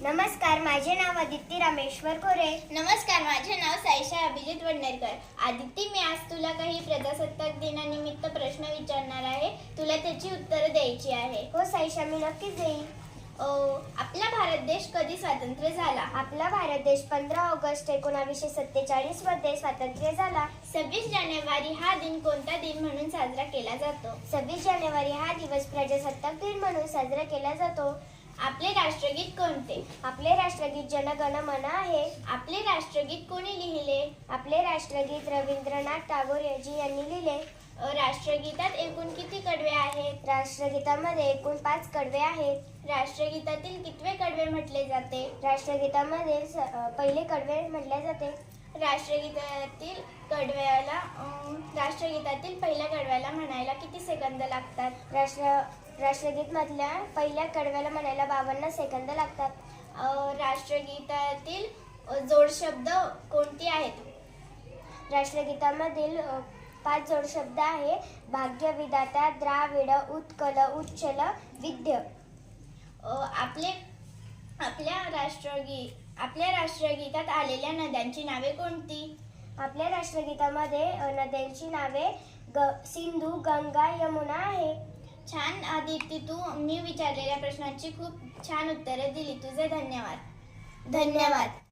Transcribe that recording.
नमस्कार माझे नाव आदित्य रामेश्वर खोरे नमस्कार माझे नाव साईशा अभिजित वडनेरकर. आदिती मी आज तुला काही प्रजासत्ताक दिनानिमित्त प्रश्न विचारणार आहे. तुला त्याची उत्तरं द्यायची आहे. हो साईशा मी नक्कीच देईन. आपला भारत देश कधी स्वातंत्र्य झाला? आपला भारत देश पंधरा ऑगस्ट एकोणावीसशे सत्तेचाळीसमध्ये स्वातंत्र्य झाला. सव्वीस जानेवारी हा दिन कोणता दिन म्हणून साजरा केला जातो? सव्वीस जानेवारी हा दिवस प्रजासत्ताक दिन म्हणून साजरा केला जातो. राष्ट्रगीत कोणते? आपले राष्ट्रगीत जनगण मन आहे. आपले राष्ट्रगीत कोणी लिहिले? आपले राष्ट्रगीत रवींद्रनाथ टागोर यांची यांनी लिहिले. राष्ट्रगीतात एकूण किती कडवे आहेत? राष्ट्रगीतामध्ये एकूण पाच कडवे आहेत. राष्ट्रगीतातील कितवे कडवे म्हटले जाते? राष्ट्रगीतामध्ये स- पहिले कडवे म्हटले जाते. राष्ट्रगीतातील कडव्याला राष्ट्रगीतातील पहिल्या कडव्याला म्हणायला किती सेकंद लागतात? राष्ट्र राष्ट्रगीत मधल्या पहिल्या कडव्याला म्हणायला बावन्न सेकंद लागतात. राष्ट्रगीतातील जोडशब्द कोणती आहेत? राष्ट्रगीतामधील पाच जोड शब्द आहे. भाग्य विधाता द्राविड उत्कल उच्चल विद्य. आपले आपल्या राष्ट्रगी आपल्या राष्ट्रगीतात आलेल्या नद्यांची नावे कोणती? आपल्या राष्ट्रगीतामध्ये नद्यांची नावे ग सिंधू गंगा यमुना आहे. छान आदिती तू मी विचारलेल्या प्रश्नांची खूप छान उत्तरे दिली. तुझे धन्यवाद. धन्यवाद.